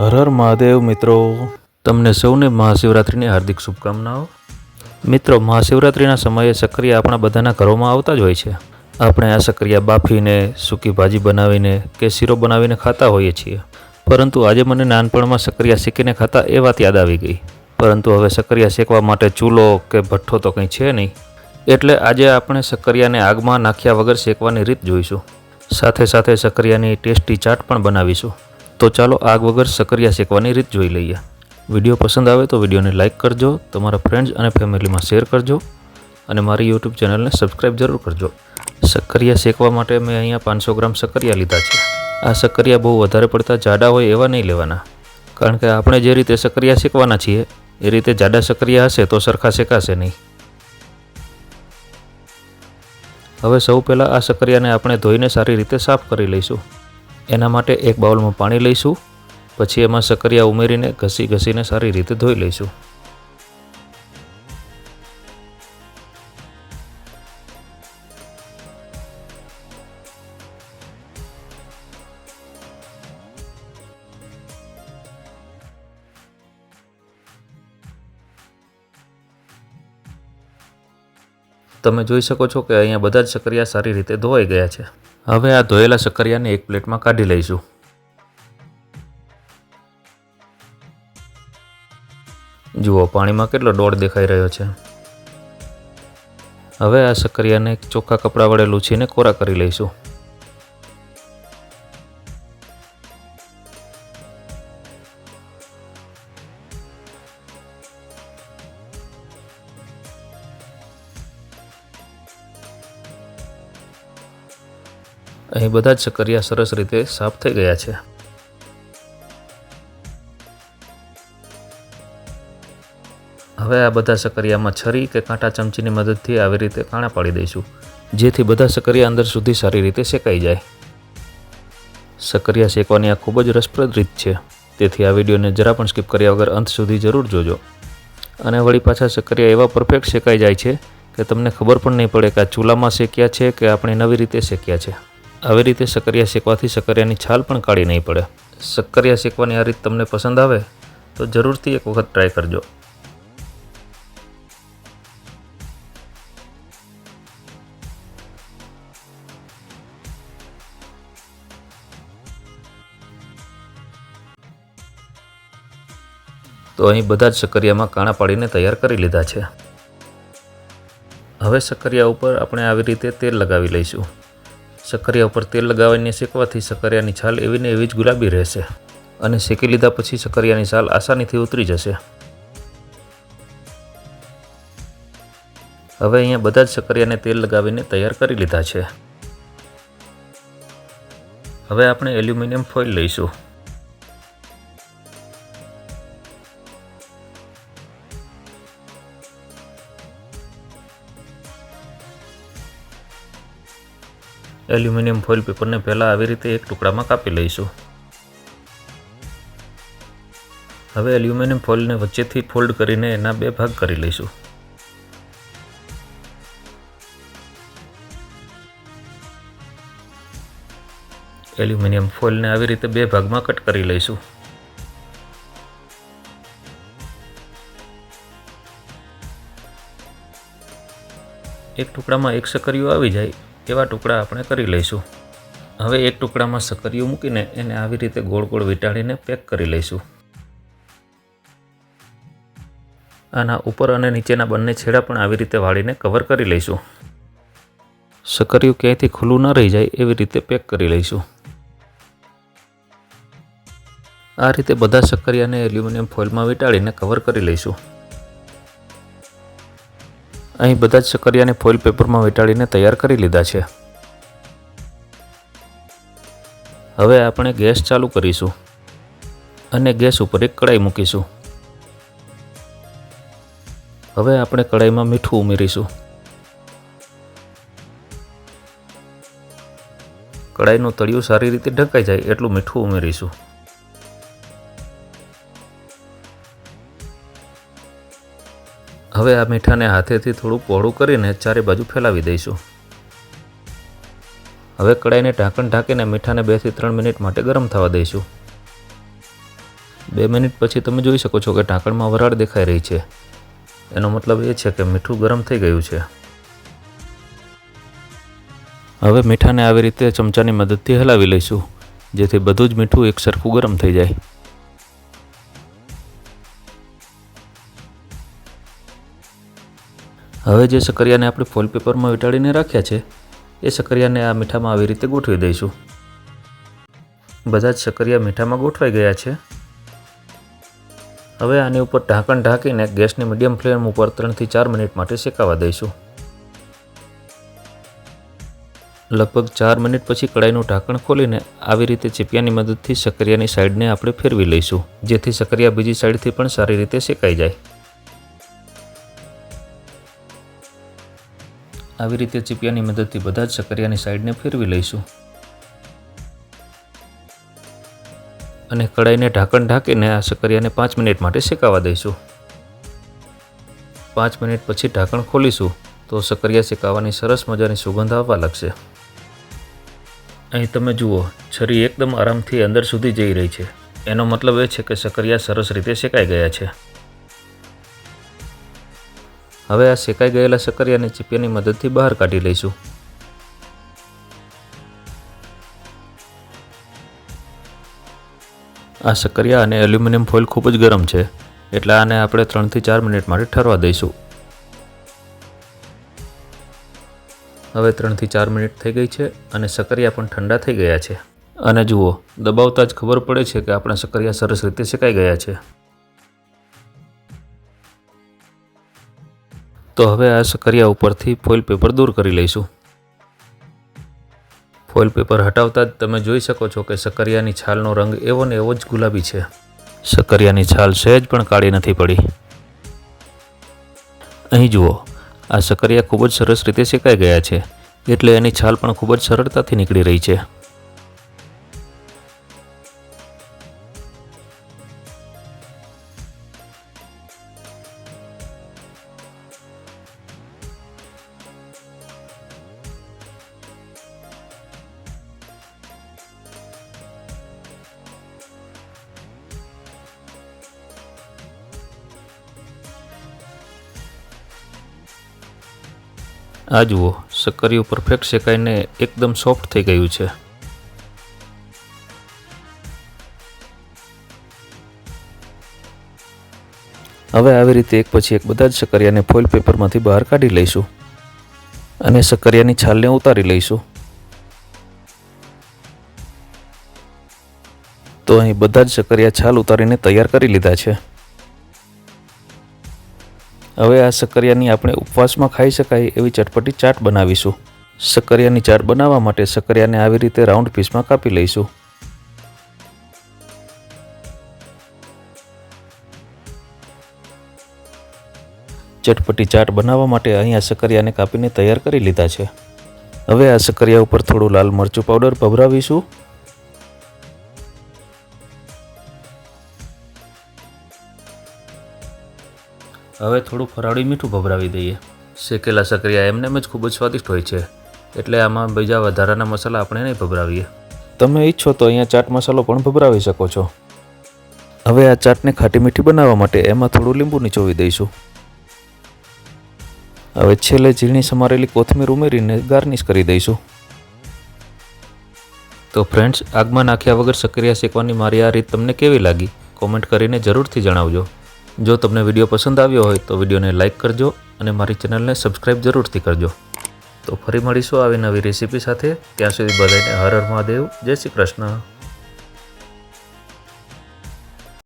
હર હર મહાદેવ મિત્રો. તમને સૌને મહાશિવરાત્રિની હાર્દિક શુભકામનાઓ. મિત્રો, મહાશિવરાત્રિના સમયે સક્રિયા આપણા બધાના ઘરોમાં આવતા જ હોય છે. આપણે આ સક્રિયા બાફીને, સૂકી ભાજી બનાવીને કે શીરો બનાવીને ખાતા હોઈએ છીએ. પરંતુ આજે મને નાનપણમાં સક્રિયા શેકીને ખાતા એ વાત યાદ આવી ગઈ. પરંતુ હવે સક્રિયા શેકવા માટે ચૂલો કે ભઠ્ઠો તો કંઈ છે નહીં. એટલે આજે આપણે સક્રિયાને આગમાં નાખ્યા વગર શેકવાની રીત જોઈશું. સાથે સાથે સક્રિયાની ટેસ્ટી ચાટ પણ બનાવીશું. તો ચાલો આગ વગર સકરિયા શેકવાની રીત જોઈ લઈએ. વીડિયો પસંદ આવે તો વિડીયોને લાઇક કરજો, તમારા ફ્રેન્ડ્સ અને ફેમિલીમાં શેર કરજો અને મારી યુટ્યુબ ચેનલને સબસ્ક્રાઈબ જરૂર કરજો. સક્કરિયા શેકવા માટે મેં અહીંયા પાંચસો ગ્રામ સક્કરિયા લીધા છે. આ સક્કરિયા બહુ વધારે પડતા જાડા હોય એવા નહીં લેવાના. કારણ કે આપણે જે રીતે સક્કરિયા શેકવાના છીએ, એ રીતે જાડા સક્કરિયા હશે તો સરખા શેકાશે નહીં. હવે સૌ પહેલાં આ સકરિયાને આપણે ધોઈને સારી રીતે સાફ કરી લઈશું. એના માટે એક બાઉલમાં પાણી લઈશું, પછી એમાં સક્કરિયા ઉમેરીને ઘસી ઘસીને સારી રીતે ધોઈ લઈશું. તમે જોઈ શકો છો કે અહીંયા બધા જ સક્રિયા સારી રીતે ધોવાઈ ગયા છે. હવે આ ધોયેલા શક્કરિયાને એક પ્લેટમાં કાઢી લઈશું. જુઓ, પાણીમાં કેટલો ડોળ દેખાઈ રહ્યો છે. હવે આ સક્કરિયાને ચોખ્ખા કપડાં વડે લૂછીને કોરા કરી લઈશું. અહીં બધા જ સક્કરિયા સરસ રીતે સાફ થઈ ગયા છે. હવે આ બધા સકરિયામાં છરી કે કાંટા ચમચીની મદદથી આવી રીતે કાણા પાડી દઈશું, જેથી બધા સકરિયા અંદર સુધી સારી રીતે શેકાઈ જાય. સકરિયા શેકવાની આ ખૂબ જ રસપ્રદ રીત છે. તેથી આ વિડીયોને જરા પણ સ્કીપ કર્યા વગર અંત સુધી જરૂર જોજો. અને વળી પાછા સક્કરિયા એવા પરફેક્ટ શેકાઈ જાય છે કે તમને ખબર પણ નહીં પડે કે આ ચૂલામાં શેક્યા છે કે આપણે નવી રીતે શેક્યા છે. આવી રીતે સક્કરિયા શેકવાથી સક્કરિયાની છાલ પણ કાઢી નહીં પડે. સક્કરિયા શેકવાની આ રીત તમને પસંદ આવે, તો જરૂરથી એક વખત ટ્રાય કરજો. તો અહીં બધા જ સક્કરિયામાં કાણા પાડીને તૈયાર કરી લીધા છે. હવે સક્કરિયા ઉપર આપણે આવી રીતે તેલ લગાવી લઈશું. સક્કરિયા ઉપર તેલ લગાવીને શેકવાથી સકરિયાની છાલ એવી ને એવી જ ગુલાબી રહેશે અને શેકી લીધા પછી સકરિયાની છાલ આસાનીથી ઉતરી જશે. હવે અહીંયા બધા જ સકરિયાને તેલ લગાવીને તૈયાર કરી લીધા છે. હવે આપણે એલ્યુમિનિયમ ફોઇલ લઈશું. એલ્યુમિનિયમ ફોઇલ પેપરને પહેલાં આવી રીતે એક ટુકડામાં કાપી લઈશું. હવે એલ્યુમિનિયમ ફોઇલને વચ્ચેથી ફોલ્ડ કરીને એના બે ભાગ કરી લઈશું. એલ્યુમિનિયમ ફોઇલને આવી રીતે બે ભાગમાં કટ કરી લઈશું. એક ટુકડામાં એક સકરીઓ આવી જાય. એવા ટુકડા આપણે કરી લઈશું. હવે એક ટુકડામાં સક્કરિયું મૂકીને એને આવી રીતે ગોળ ગોળ વીંટાળીને પેક કરી લઈશું. આના ઉપર અને નીચેના બંને છેડા પણ આવી રીતે વાળીને કવર કરી લઈશું. સક્કરિયું ક્યાંયથી ખુલ્લું ન રહી જાય એવી રીતે પેક કરી લઈશું. આ રીતે બધા સક્કરિયાને એલ્યુમિનિયમ ફોઇલમાં વીંટાળીને કવર કરી લઈશું. અહીં બધા જ સક્કરિયાને ફોઇલ પેપરમાં વીંટાળીને તૈયાર કરી લીધા છે. હવે આપણે ગેસ ચાલુ કરીશું અને ગેસ ઉપર એક કડાઈ મૂકીશું. હવે આપણે કડાઈમાં મીઠું ઉમેરીશું. કડાઈનું તળિયું સારી રીતે ઢંકાઈ જાય એટલું મીઠું ઉમેરીશું. હવે આ મીઠાને હાથેથી થોડું પહોળું કરીને ચારે બાજુ ફેલાવી દઈશું. હવે કડાઈને ઢાંકણ ઢાંકીને મીઠાને બેથી ત્રણ મિનિટ માટે ગરમ થવા દઈશું. બે મિનિટ પછી તમે જોઈ શકો છો કે ઢાંકણમાં વરાળ દેખાઈ રહી છે. એનો મતલબ એ છે કે મીઠું ગરમ થઈ ગયું છે. હવે મીઠાને આવી રીતે ચમચાની મદદથી હલાવી લઈશું, જેથી બધું જ મીઠું એક સરખું ગરમ થઈ જાય. હવે જે સકરિયાને આપણે ફોઇલ પેપરમાં વીંટાળીને રાખ્યા છે, એ સકરિયાને આ મીઠામાં આવી રીતે ગોઠવી દઈશું. બધા જ સકરિયા મીઠામાં ગોઠવાઈ ગયા છે. હવે આની ઉપર ઢાંકણ ઢાંકીને ગેસની મીડિયમ ફ્લેમ ઉપર ત્રણથી ચાર મિનિટ માટે શેકાવા દઈશું. લગભગ ચાર મિનિટ પછી કડાઈનું ઢાંકણ ખોલીને આવી રીતે ચીપિયાની મદદથી સકરિયાની સાઈડને આપણે ફેરવી લઈશું, જેથી સકરિયા બીજી સાઈડથી પણ સારી રીતે શેકાઈ જાય. આવી રીતે ચીપિયાની મદદથી બધા જ સકરિયાની સાઈડને ફેરવી લઈશું. અને કડાઈને ઢાંકણ ઢાંકીને આ સકરિયાને પાંચ મિનિટ માટે શેકાવા દઈશું. પાંચ મિનિટ પછી ઢાંકણ ખોલીશું તો સકરિયા શેકાવાની સરસ મજાની સુગંધ આવવા લાગશે. અહીં તમે જુઓ, છરી એકદમ આરામથી અંદર સુધી જઈ રહી છે. એનો મતલબ એ છે કે સકરિયા સરસ રીતે શેકાઈ ગયા છે. હવે આ શેકાઈ ગયેલા સકરિયાને ચીપિયાની મદદથી બહાર કાઢી લઈશું. આ સકરિયા અને એલ્યુમિનિયમ ફોઇલ ખૂબ જ ગરમ છે, એટલે આને આપણે ત્રણથી ચાર મિનિટ માટે ઠરવા દઈશું. હવે ત્રણથી ચાર મિનિટ થઈ ગઈ છે અને સકરિયા પણ ઠંડા થઈ ગયા છે. અને જુઓ, દબાવતા જ ખબર પડે છે કે આપણા સકરિયા સરસ રીતે શેકાઈ ગયા છે. તો હવે આ સકરિયા ઉપરથી ફોઇલ પેપર દૂર કરી લઈશું. ફોઇલ પેપર હટાવતા જ તમે જોઈ શકો છો કે સકરિયાની છાલનો રંગ એવો ને એવો જ ગુલાબી છે. સકરિયાની છાલ સહેજ પણ કાળી નથી પડી. અહીં જુઓ, આ સકરિયા ખૂબ જ સરસ રીતે શેકાઈ ગયા છે, એટલે એની છાલ પણ ખૂબ જ સરળતાથી નીકળી રહી છે. આ જુઓ સક્કરિયું પરફેક્ટ શેકાઈને એકદમ સોફ્ટ થઈ ગયું છે. હવે આવી રીતે એક પછી એક બધા જ સક્કરિયાને ફોઇલ પેપરમાંથી બહાર કાઢી લઈશું અને સક્કરિયાની છાલને ઉતારી લઈશું. તો અહીં બધા જ સક્કરિયા છાલ ઉતારીને તૈયાર કરી લીધા છે. હવે આ સક્કરિયાની આપણે ઉપવાસમાં ખાઈ શકાય એવી ચટપટી ચાટ બનાવીશું. સક્કરિયાની ચાટ બનાવવા માટે સક્કરિયાને આવી રીતે રાઉન્ડ પીસમાં કાપી લઈશું. ચટપટી ચાટ બનાવવા માટે અહીંયા સક્કરિયાને કાપીને તૈયાર કરી લીધા છે. હવે આ સક્કરિયા ઉપર થોડું લાલ મરચું પાવડર ભભરાવીશું. હવે થોડું ફરાળી મીઠું ભભરાવી દઈએ. શેકેલા સક્રિયા એમને જ ખૂબ જ સ્વાદિષ્ટ હોય છે. એટલે આમાં બીજા વધારાના મસાલા આપણે નહીં ભભરાવીએ. તમે ઈચ્છો તો અહીંયા ચાટ મસાલો પણ ભભરાવી શકો છો. હવે આ ચાટને ખાટી મીઠી બનાવવા માટે એમાં થોડું લીંબુ નીચોવી દઈશું. હવે છેલ્લે ઝીણી સમારેલી કોથમીર ઉમેરીને ગાર્નિશ કરી દઈશું. તો ફ્રેન્ડ્સ, આગમાં નાખ્યા વગર સક્રિયા શેકવાની મારી આ રીત તમને કેવી લાગી? કોમેન્ટ કરીને જરૂરથી જણાવજો. જો તમને વીડિયો પસંદ આવ્યો હોય તો વિડીયોને લાઇક કરજો અને મારી ચેનલને સબસ્ક્રાઈબ જરૂરથી કરજો. તો ફરી મળીશું આવી નવી રેસીપી સાથે. ત્યાં સુધી બધાને હર હર મહાદેવ. જય શ્રી કૃષ્ણ.